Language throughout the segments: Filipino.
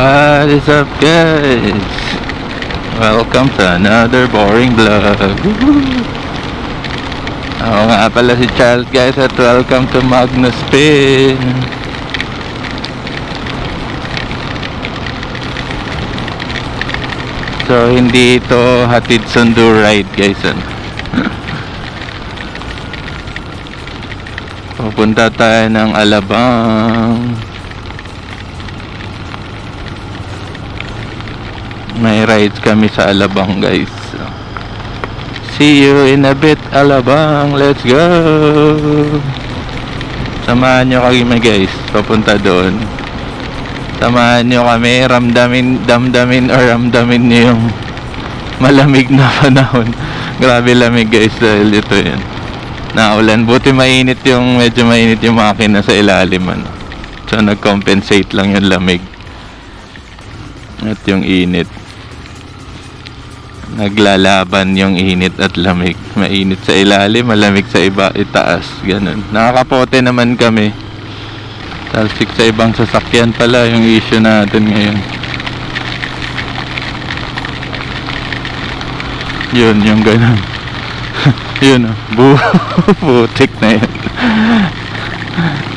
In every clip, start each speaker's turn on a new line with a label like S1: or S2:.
S1: What is up guys? Welcome to another boring vlog. Ako nga pala si Charles guys at welcome to Magnus Spin. So hindi ito hatid sundo ride guys. Ano? Pupunta tayo ng Alabang. May rides kami sa Alabang guys. See you in a bit Alabang. Let's go. Samahan nyo kami guys. Papunta doon. Samahan nyo kami. Ramdamin, damdamin or ramdamin nyo yung malamig na panahon. Grabe lamig guys dahil ito yun. Naulan. Buti mainit yung medyo mainit yung makina sa ilalim ano. So nag-compensate lang yung lamig. At yung init. Naglalaban yung init at lamig. Mainit sa ilalim, malamig sa iba, itaas. Ganun. Nakakapote naman kami. Talsik sa ibang sasakyan pala yung issue natin ngayon. Yun, yung ganun. yun oh. Bu butik na yun.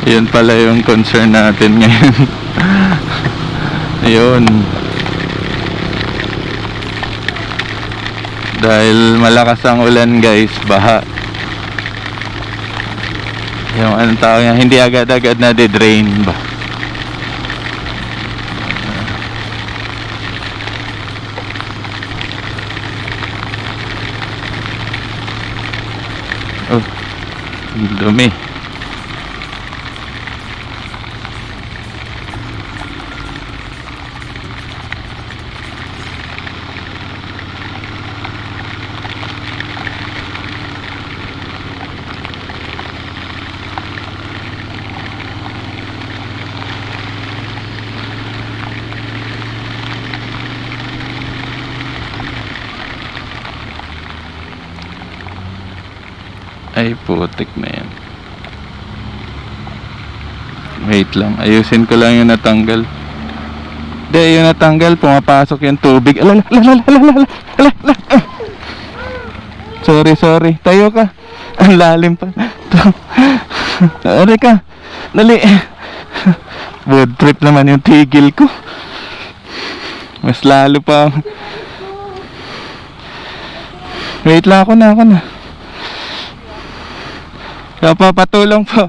S1: yun pala yung concern natin ngayon. yun. Dahil malakas ang ulan guys, baha. Yung anong tawag niya, hindi agad-agad na de-drain ba. Oh, dumi. Na yan. Wait lang, ayusin ko lang yung natanggal. Hindi, yung natanggal, pumapasok yung tubig. Alala, alala, alala, alala. Sorry, sorry. Tayo ka. Ang lalim pa. Ari ka. Dali. Wood trip naman yung tigil ko. Mas lalo pa. Wait lang ako na, ako na. Napapatulong po.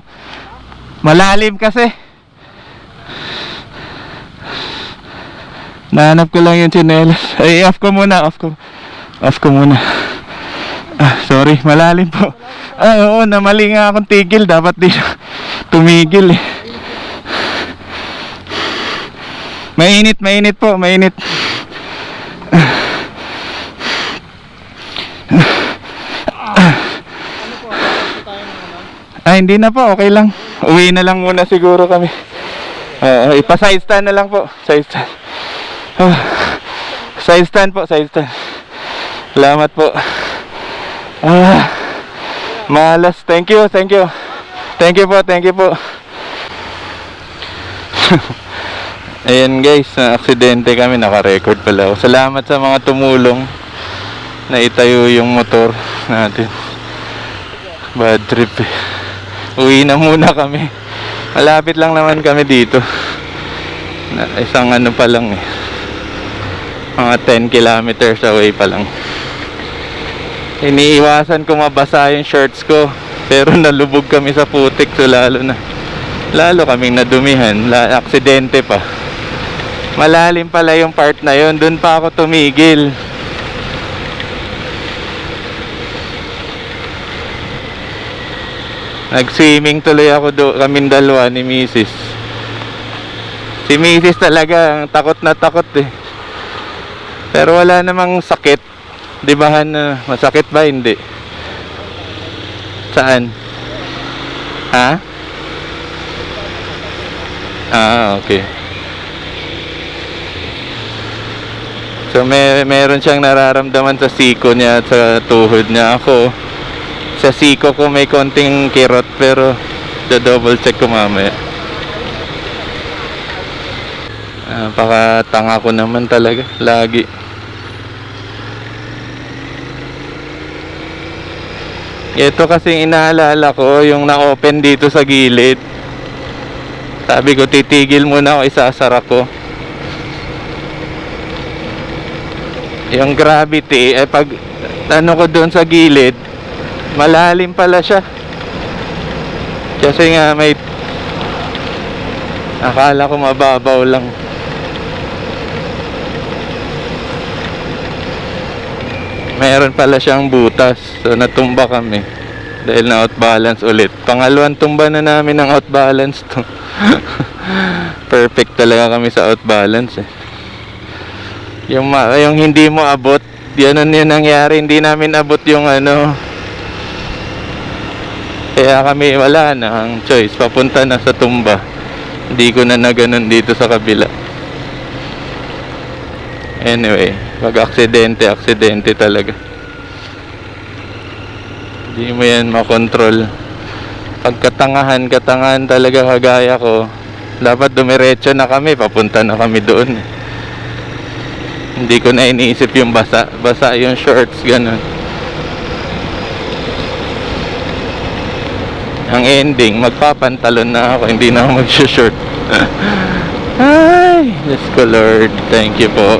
S1: Malalim kasi. Nahanap ko lang yung chinelas. Ay, off ko muna, off ko. Off ko muna. Ah, sorry, malalim po. Ah, oo, namali nga akong tigil. Dapat di tumigil eh. Mainit, mainit po, mainit. Ah, hindi na po, okay lang. Uwi na lang muna siguro kami. Oo, ipa-side stand na lang po. Side stand. Ah, side stand po, side stand. Salamat po. Ah, malas. Thank you, thank you. Thank you po, thank you po. Ayan guys, aksidente kami, naka-record pala. Salamat sa mga tumulong na itayo yung motor natin. Bad trip eh. Uwi na muna kami. Malapit lang naman kami dito. Na, isang ano pa lang eh. Mga 10 kilometers away pa lang. Iniiwasan ko mabasa yung shorts ko. Pero nalubog kami sa putik so lalo na. Lalo kaming nadumihan. La, aksidente pa. Malalim pala yung part na yon Doon pa ako tumigil. Nag-swimming tuloy ako do kaming dalawa ni Mrs. Si Mrs. talaga takot na takot eh. Pero wala namang sakit. Di ba Han, uh, masakit ba? Hindi. Saan? Ha? Ah, okay. So may meron siyang nararamdaman sa siko niya at sa tuhod niya ako. Sa siko ko may konting kirot pero do double check ko mamaya. Napakatanga ko naman talaga. Lagi. Ito kasi inaalala ko yung na-open dito sa gilid. Sabi ko titigil muna ako isasara ko. Yung gravity eh pag ano ko doon sa gilid malalim pala siya. Kasi nga may akala ko mababaw lang. Meron pala siyang butas. So natumba kami. Dahil na outbalance ulit. Pangalawang tumba na namin ng outbalance to. Perfect talaga kami sa outbalance eh. Yung, yung hindi mo abot, yan ang nangyari. Hindi namin abot yung ano. Kaya kami wala na ang choice. Papunta na sa tumba. Hindi ko na naganon dito sa kabila. Anyway, pag aksidente, aksidente talaga. Hindi mo yan makontrol. Pag katangahan, katangahan talaga kagaya ko, dapat dumiretso na kami, papunta na kami doon. Hindi ko na iniisip yung basa. Basa yung shorts, ganun. Ang ending, magpapantalon na ako, hindi na ako mag-short. Ay, Diyos ko Lord, thank you po.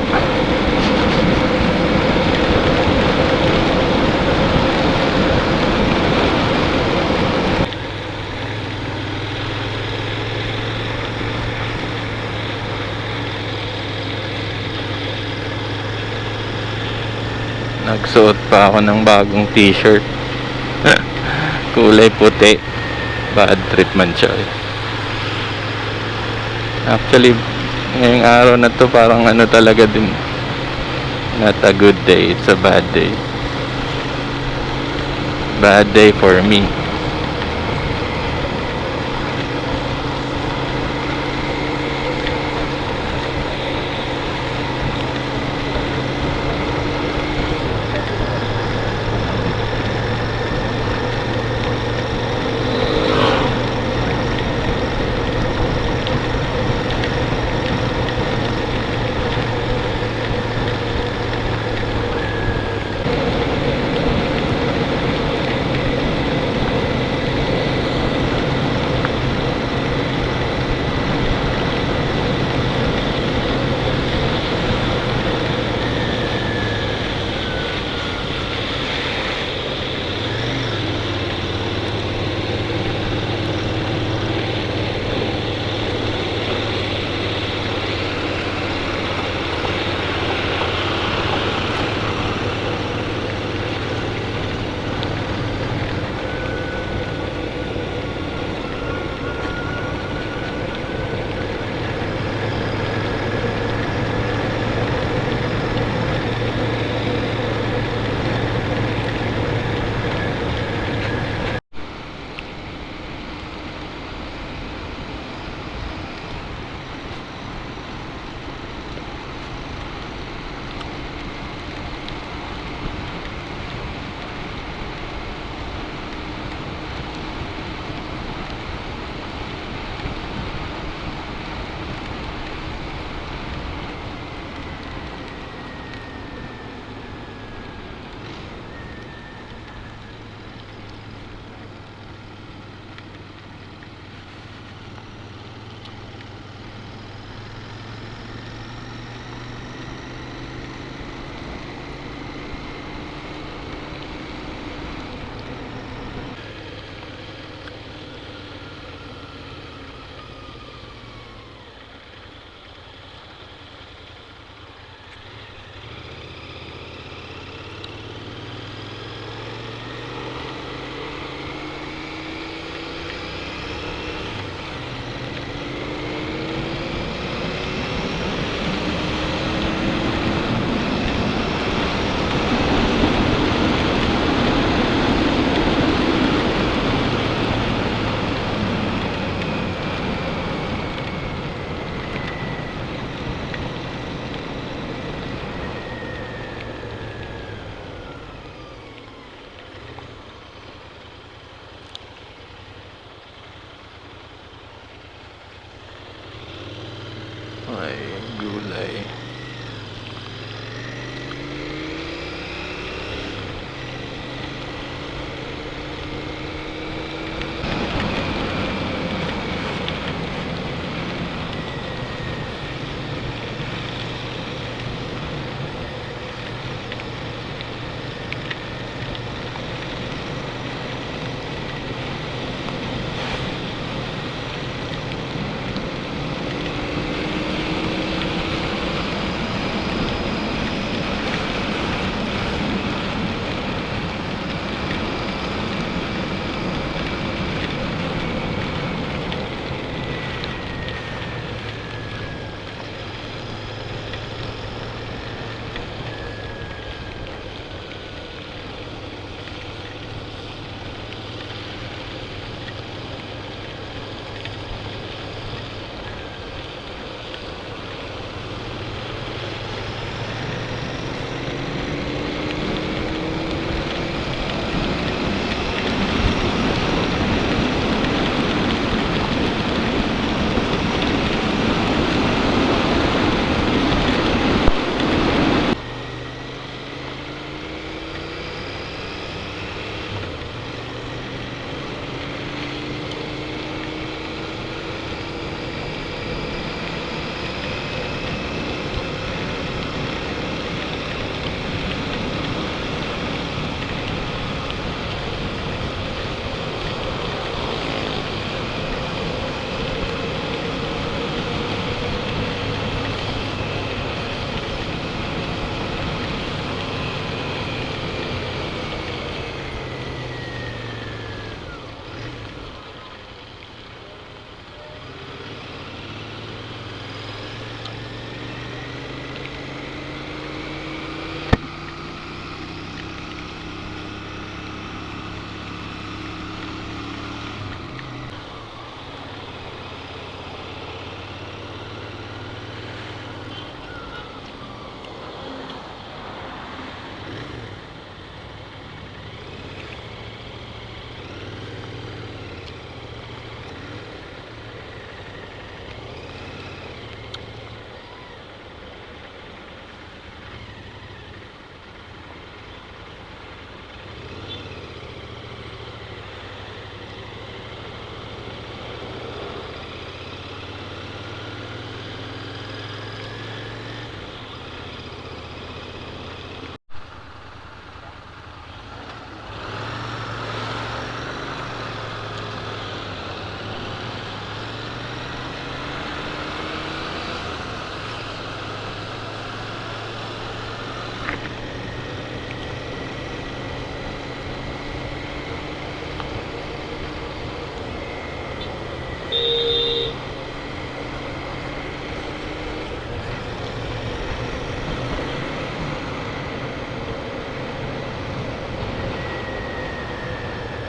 S1: Nagsuot pa ako ng bagong t-shirt. Kulay puti. Bad trip man siya. eh. Actually, ngayong araw na to parang ano talaga din. Not a good day. It's a bad day. Bad day for me.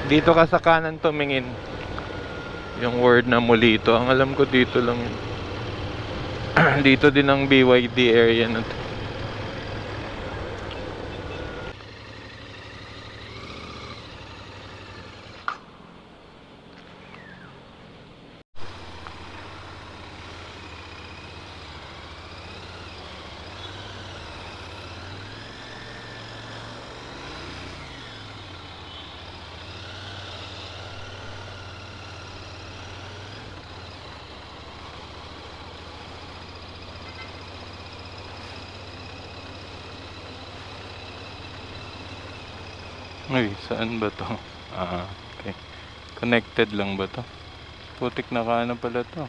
S1: Dito ka sa kanan tumingin. Yung word na mulito. Ang alam ko dito lang dito din ang BYD area na to. Uy, saan ba to? Ah, okay. Connected lang ba to? Putik na kaano pala to.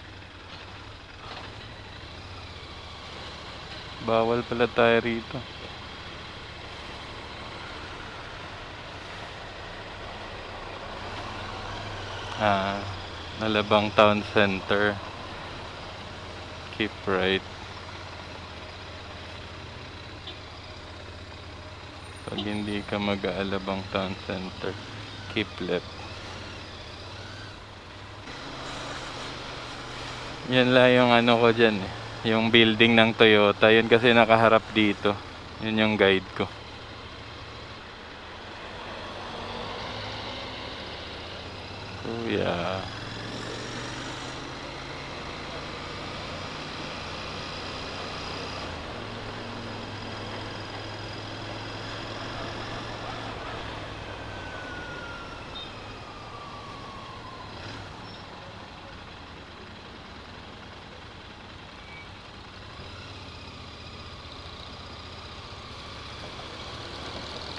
S1: Bawal pala tayo rito. Ah, Nalabang Town Center. Keep right. Pag hindi ka mag-aalabang town center, keep left. Yan lang yung ano ko dyan eh. Yung building ng Toyota. Yun kasi nakaharap dito. Yun yung guide ko. Kuya.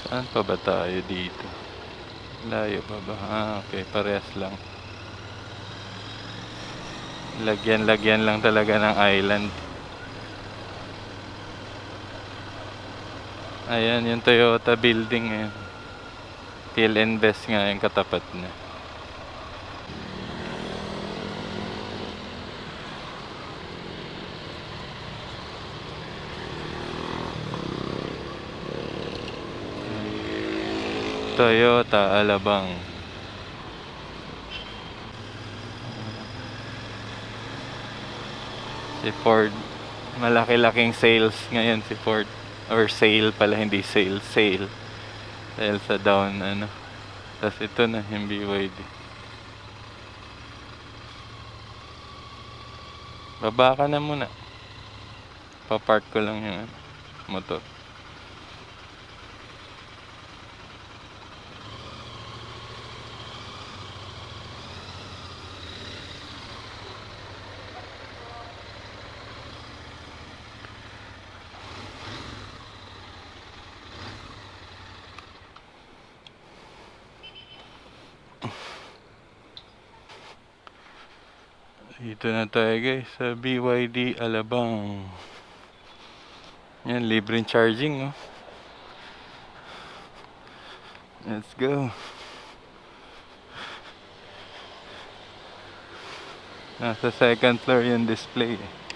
S1: Saan pa ba tayo dito? Layo pa ba? Ah, okay. Parehas lang. Lagyan-lagyan lang talaga ng island. Ayan, yung Toyota building ngayon. PLNBest nga yung katapat niya. Toyota Alabang. Si Ford. Malaki-laking sales ngayon si Ford. Or sale pala, hindi sale. Sale. Dahil sa down, ano. Tapos ito na, yung BYD. Baba ka na muna. Papark ko lang yung ano, motor. Dito na tayo guys sa BYD Alabang. Yan, libreng charging oh. Let's go. Nasa second floor yung display eh.